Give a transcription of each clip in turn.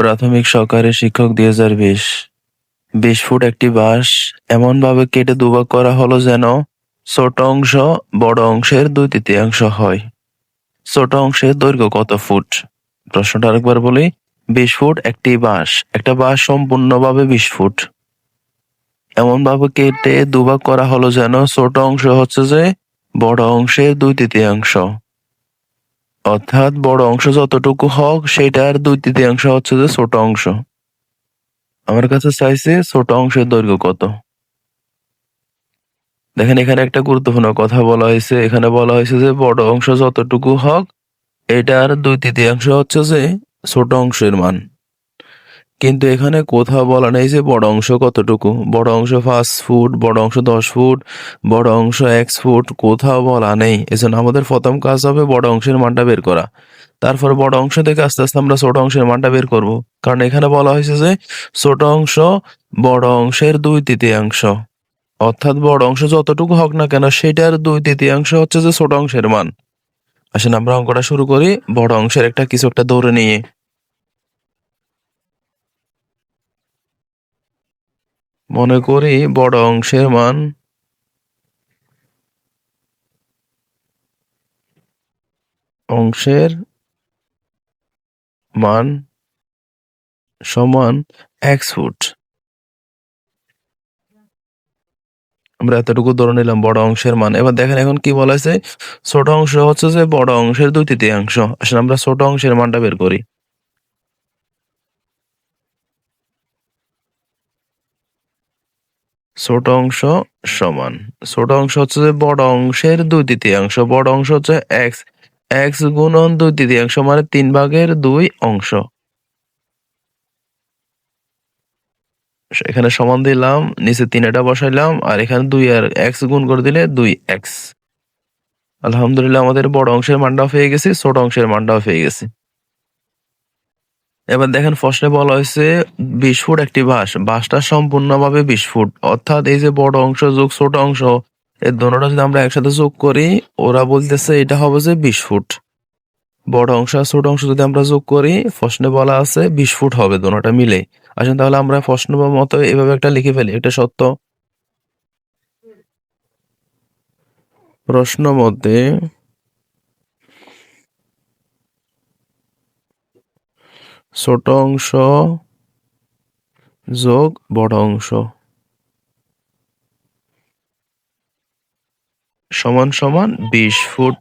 প্রাথমিক সহকারী শিক্ষক দুই হাজার বিশ। বিশ ফুট একটি বাঁশ, এমনভাবে কেটে দুভাগ করা হলো যেন ছোট অংশ বড় অংশের দুই তৃতীয়াংশ হয়। ছোট অংশের দৈর্ঘ্য কত ফুট? প্রশ্নটা আরেকবার বলি, বিশ ফুট একটি বাঁশ, একটা বাঁশ সম্পূর্ণভাবে বিশ ফুট। এমন ভাবে কেটে দুভাগ করা হলো যেন ছোট অংশ হচ্ছে যে বড় অংশের দুই তৃতীয়াংশ। অর্থাৎ বড় অংশ যতটুকু হোক সেটার দুই তৃতীয়াংশ হচ্ছে যে ছোট অংশ। আমার কাছে চাইছে ছোট অংশের দৈর্ঘ্য কত? দেখেন, এখানে একটা গুরুত্বপূর্ণ কথা বলা হয়েছে। এখানে বলা হয়েছে যে বড় অংশ যতটুকু হোক এটার দুই তৃতীয়াংশ হচ্ছে যে ছোট অংশের মান। কিন্তু এখানে কোথাও বলা নেই যে বড় অংশ কতটুকু। বড় অংশ পাঁচ ফুট, বড় অংশ দশ ফুট, বড় অংশ এক ফুট, কোথাও বলা নেই। এজন্য আমাদের প্রথম কাজ হবে বড় অংশের মানটা বের করা। তারপর বড় অংশ থেকে আস্তে আস্তে আমরা ছোট অংশের মানটা বের করব। কারণ এখানে বলা হয়েছে যে ছোট অংশ বড় অংশের দুই তৃতীয়াংশ। অর্থাৎ বড় অংশ যতটুকু হোক না কেন, সেটার দুই তৃতীয়াংশ হচ্ছে যে ছোট অংশের মান। আসেন আমরা অঙ্কটা শুরু করি। বড় অংশের একটা কিছু একটা দৌড়ে নিয়ে। মনে করি বড় অংশের মান। অংশের মান সমান এক ফুট আমরা এতটুকু ধরে নিলাম বড় অংশের মান। এবার দেখেন এখন কি বলা ছোট অংশ হচ্ছে যে বড় অংশের দুই তৃতীয়াংশ আসলে আমরা ছোট অংশের মানটা বের করি। ছোট অংশ সমান। ছোট অংশ হচ্ছে যে বড় অংশের দুই তৃতীয়াংশ, বড় অংশ হচ্ছে এক্স এক্স গুণন দুই তৃতীয়াংশ মানে তিন ভাগের দুই অংশ। এখানে সমান দিলাম, নিচে তিন এটা বসাইলাম, আর এখানে দুই আর এক্স গুণ করে দিলে দুই এক্স আলহামদুলিল্লাহ, আমাদের বড় অংশের মানটাও পেয়ে গেছি, ছোট অংশের মানটাও পেয়ে গেছি। এবার দেখেন প্রশ্নে বলা হয়েছে বিশ ফুট একটি বাঁশ। বাঁশটা সম্পূর্ণভাবে বিশ ফুট। অর্থাৎ এই যে বড় অংশ, যোগ ছোট অংশ এর দোনোটা যদি আমরা একসাথে যোগ করি, ওরা বলতেছে এটা হবে যে বিশ ফুট। বড় অংশ আর ছোট অংশ যদি আমরা যোগ করি, প্রশ্নে বলা আছে বিশ ফুট হবে দোনোটা মিলে। আসেন তাহলে আমরা প্রশ্ন মতো এভাবে একটা লিখে ফেলি। এটা সত্য? প্রশ্ন মধ্যে ছোট অংশ যোগ বড় অংশ। সমান সমান বিশ ফুট।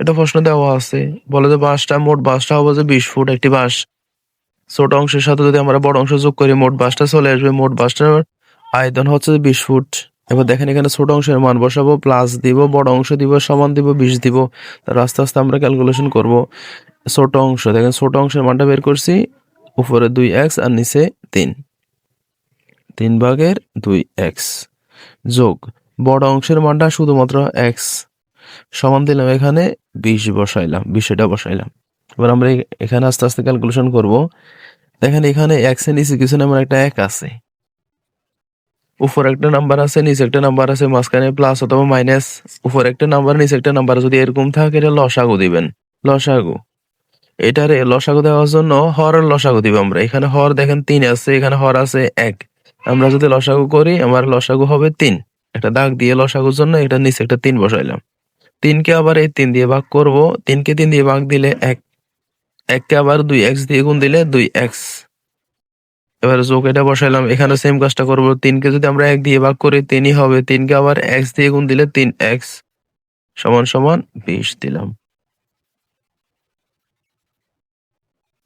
এটা প্রশ্ন দেওয়া আছে। বলে যে বাসটা মোট বাসটা হবে যে বিশ ফুট একটি বাস ছোট অংশের সাথে যদি আমরা বড় অংশ যোগ করি, মোট বাসটা চলে আসবে। মোট বাসটার আয়তন হচ্ছে যে বিশ ফুট। এবার দেখেন এখানে ছোট অংশের মান বসাবো, প্লাস দিব, বড় অংশ দিব, সমান দিব, বিশ দিব। তার আস্তে আস্তে আমরা ক্যালকুলেশন করব। ছোট অংশ। দেখেন ছোট অংশের মানটা বের করছি, উপরে দুই এক্স আর নিচে তিন। তিন ভাগের দুই এক্স যোগ বড় অংশের মানটা শুধুমাত্র এক্স সমান দিলাম এখানে বিশ বসাইলাম বিশ এটা বসাইলাম। এবার আমরা এখানে আস্তে আস্তে ক্যালকুলেশন করব। দেখেন এখানে এক্সের নিচে কিছু নাম্বার একটা এক আছে। উপর একটা নাম্বার আছে, নিচে একটা নাম্বার আছে, মাঝখানে প্লাস অথবা মাইনাস উপর একটা নাম্বার নিচে একটা নাম্বার যদি এরকম থাকে, এটা লসাগু দিবেন। লসাগু। এটারে লসাগু দেওয়ার জন্য হরের লসাগু দিব আমরা। এখানে হর দেখেন তিন আছে, এখানে হর আছে এক। আমরা যদি লসাগু করি, আমার লসাগু হবে তিন। একটা দাগ দিয়ে লসাগুর জন্য এটা নিচে একটা তিন বসাইলাম। তিনকে আবার এই তিন দিয়ে ভাগ করব। তিনকে তিন দিয়ে ভাগ দিলে এক। এককে আবার দুই এক্স দিয়ে গুণ দিলে দুই এক্স। এবার যোগ এটা বসাইলাম। এখানে সেম কাজটা করব। তিনকে যদি আমরা এক দিয়ে ভাগ করি, তিনই হবে। তিনকে আবার এক্স দিয়ে গুণ দিলে তিন এক্স। সমান সমান বিশ দিলাম।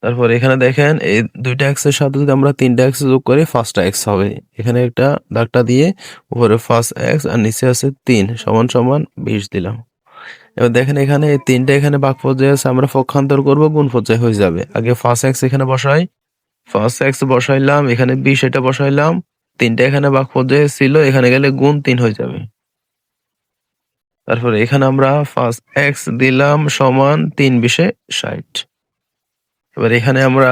তারপর এখানে দেখেন, এই দুইটা এক্সের সাথে যদি আমরা তিনটা এক্স যোগ করি ফার্স্ট এক্স হবে। এখানে একটা দাগটা দিয়ে উপরে ফার্স্ট এক্স আর নিচে আছে তিন, সমান সমান বিশ দিলাম। এবার দেখেন এখানে এই তিনটা এখানে বাক পর্যায়ে আছে, আমরা পক্ষান্তর করব, গুণ পর্যায়ে হয়ে যাবে। আগে ফার্স্ট এক্স এখানে বসাই ফার্স্ট এক্স বসাইলাম, এখানে বিশ এটা বসাইলাম, তিনটা এখানে বাক পর্যায়ে ছিল, এখানে গেলে গুণ তিন হয়ে যাবে। তারপরে এখানে আমরা ফার্স্ট এক্স দিলাম সমান তিন বিশে ষাট। এবার এখানে আমরা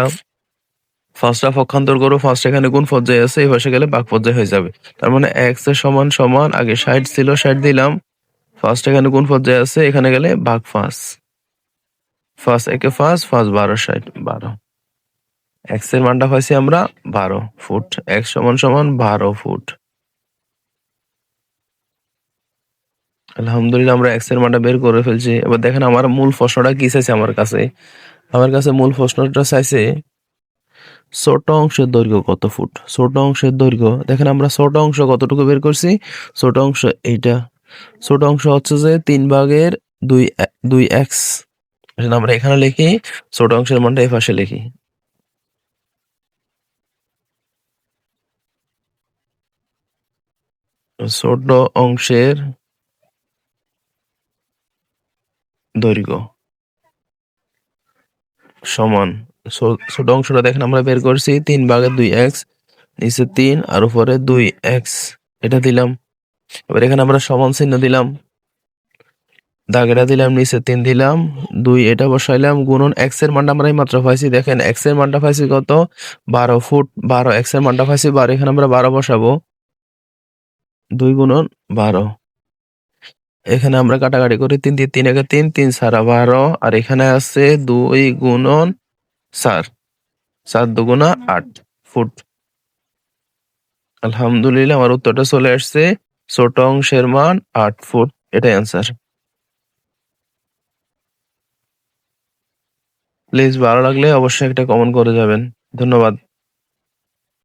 ফার্স্টটা পক্ষান্তর করব ফার্স্ট এখানে কোন পর্যায়ে আছে, এই পাশে গেলে বাক পর্যায়ে হয়ে যাবে। তার মানে এক্সের সমান সমান, আগে ষাট ছিল, ষাট দিলাম। ফার্স্ট এখানে কোন পর্যায়ে আছে, এখানে গেলে ভাগ পাঁচ। ফার্স্ট একে ফার্স্ট ফার্স্ট বারো, ষাট, বারো। এক্সের মানটা পাইছি আমরা বারো ফুট। এক্স সমান সমান বারো ফুট। আলহামদুলিল্লাহ, আমরা এক্সের মানটা বের করে ফেলছি। এবার দেখেন আমার মূল প্রশ্নটা কি চাইছে আমার কাছে? আমার কাছে মূল প্রশ্নটা চাইছে, ছোট অংশের দৈর্ঘ্য কত ফুট? ছোট অংশের দৈর্ঘ্য, দেখেন আমরা ছোট অংশ কতটুকু বের করছি? ছোট অংশ এইটা। ছোট অংশ হচ্ছে যে তিন ভাগের দুই দুই এক্স আমরা এখানে লিখি, ছোট অংশের মানটা এই পাশে লিখি। ছোট অংশের দৈর্ঘ্য। সমান। ছোট অংশটা দেখেন, আমরা বের করছি তিন ভাগের দুই এক্স, নিচে তিন আর উপরে দুই এক্স। এটা দিলাম। এবার এখানে আমরা সমান চিহ্ন দিলাম। দাগেটা দিলাম, নিচে তিন দিলাম, দুই এটা বসাইলাম, গুণন এক্সের মানটা আমরা মাত্র পাইছি। দেখেন, এক্সের মানটা পাইছি কত? বারো ফুট, বারো, এক্সের মানটা পাইছি বারো, এখানে আমরা বারো বসাবো। দুই গুণন বারো। এখানে আমরা কাটাকাটি করি তিন দিয়ে তিন একে তিন তিন সারা বারো। আর এখানে আছে দুই গুণন চার। চার দুগুণা আট ফুট। আলহামদুলিল্লাহ, আমার উত্তরটা চলে আসছে। ছোট অংশের মান আট ফুট। এটাই অ্যান্সার প্লিজ ভালো লাগলে অবশ্যই একটা কমেন্ট করে যাবেন। ধন্যবাদ।